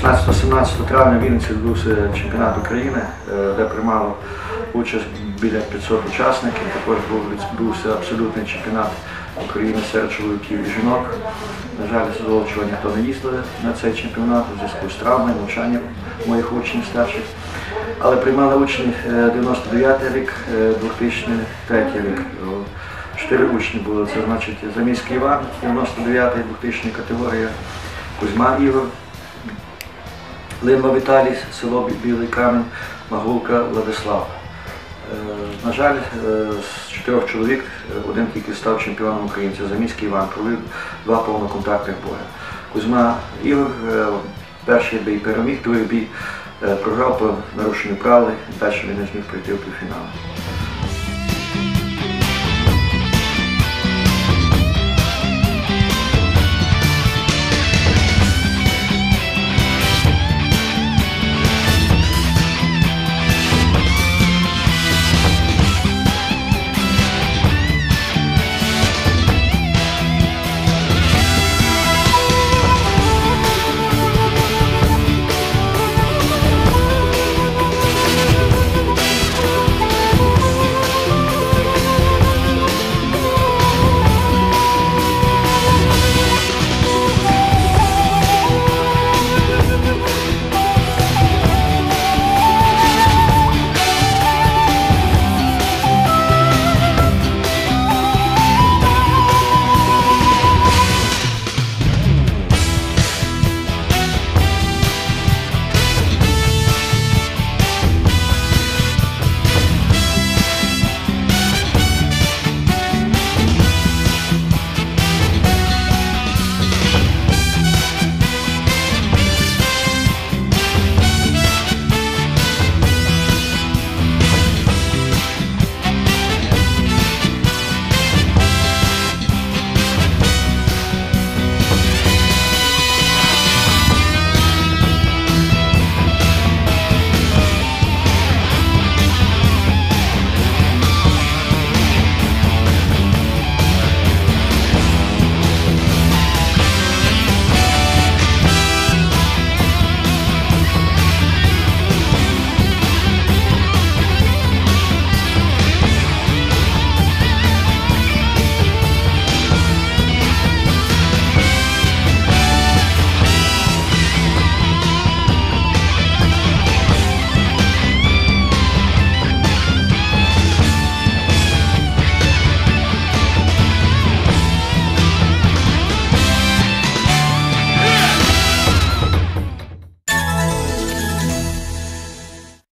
17 травня в Вінниці відбувся чемпіонат України, е, де приймало участь біля 500 учасників. Також був відбувся абсолютний чемпіонат України серед чоловіків і жінок. На жаль, з Золочева ніхто не їздили на цей чемпіонат у зв'язку з травмою, навчанням моїх учнів старших. Але приймали учні е, 99 рік, е, 2003 рік. Чотири учні було. Це значить Заміський Іван, 99-й 2000 категорія, Кузьма Ігор, Лимба Віталій, село Бі- Білий Камінь, Магулка Владислав. Е, На жаль, е, з чотирьох чоловік е, один тільки став чемпіоном України. Це Заміський Іван, провів два повноконтактних бої. Кузьма Ігор перший бій переміг, другий бій програв по нарушенню правил, далі він не зміг прийти в півфінал.